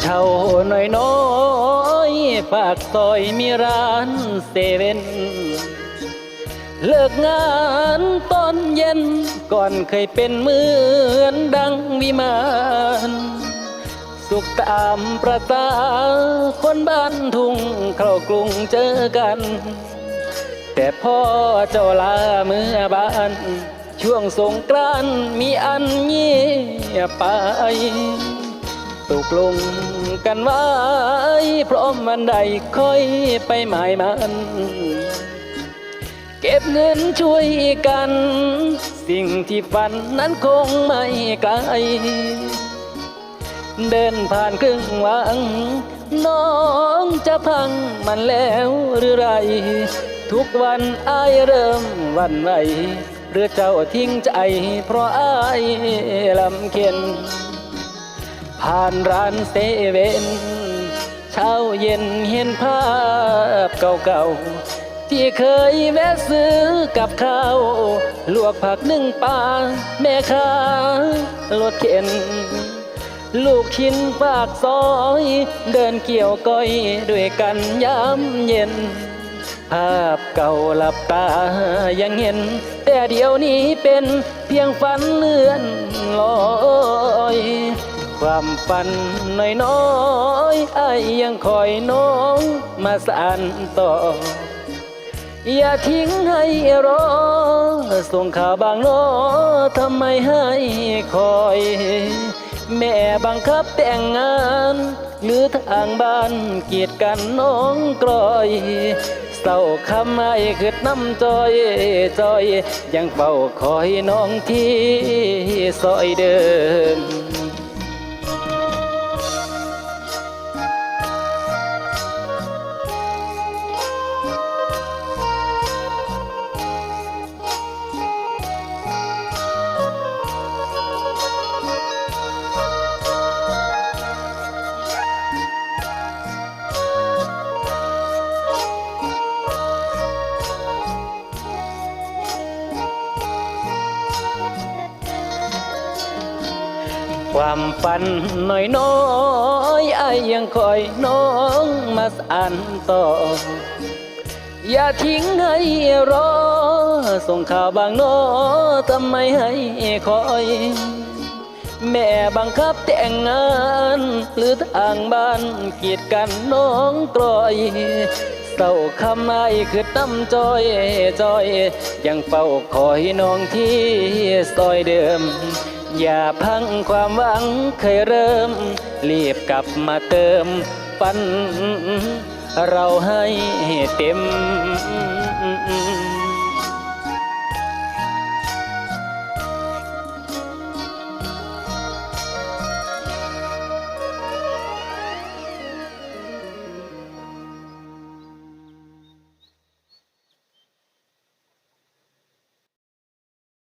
เช่าหน่อยน้อยปากซอยมีร้านเซเว่นเลิกงานตอนเย็นก่อนเคยเป็นเหมือนดังวิมานสุขตามประตาคนบ้านทุ่งเข้ากรุงเจอกัน แต่พ่อเจ้าลาเมื่อบ้านช่วงสงกรานมีอันเงียบไป ตกลงกันไว้พร้อมวันใดค่อยไปหมายมัน เก็บเงินช่วยกัน สิ่งที่ฝันนั้นคงไม่ไกล เดินผ่านครึ่งวัง น้องจะพังมันแล้วหรือไร ทุกวันอายเริ่มวันไหวหรือเจ้าทิ้งใจเพราะอายลำเค็น ผ่านร้านเซเว่นเช้าเย็นเห็นภาพเก่าๆ ที่เคยแวะซื้อกับข้าว ลวกผักนึ่งปลาแม่ค้ารถเข็น ลูกชิ้นปากซอย เดินเกี่ยวก้อยด้วยกันยามเย็น ภาพเก่าหลับตายังเห็น แต่เดี๋ยวนี้เป็นเพียงฝันเลื่อนลอย ความฝันน้อยๆไอ้ายยังคอยน้องมาสานต่อ อย่าทิ้งให้รอ ส่งข่าวบางโนอทำไมให้คอย แม่บังคับแต่งงานหรือทางบ้านเกียดกันน้องกลอยเศร้าคำไม่คืดน้ำจอยจอย ยังเฝ้าคอยน้องที่ซอยเดิม ความฝันน้อยน้อยไอยังคอยน้องมาสานต่อ อย่าทิ้งให้รอ ส่งข่าวบางโนอทำไมให้คอย แม่บังคับแต่งงาน หรือทางบ้านกีดกันน้องกลอยเศร้าคำไม่คือน้ำจอยจอย ยังเฝ้าคอยน้องที่ซอยเดิม อย่าพังความหวังเคยเริ่ม รีบกลับมาเติมฝัน เราให้เต็ม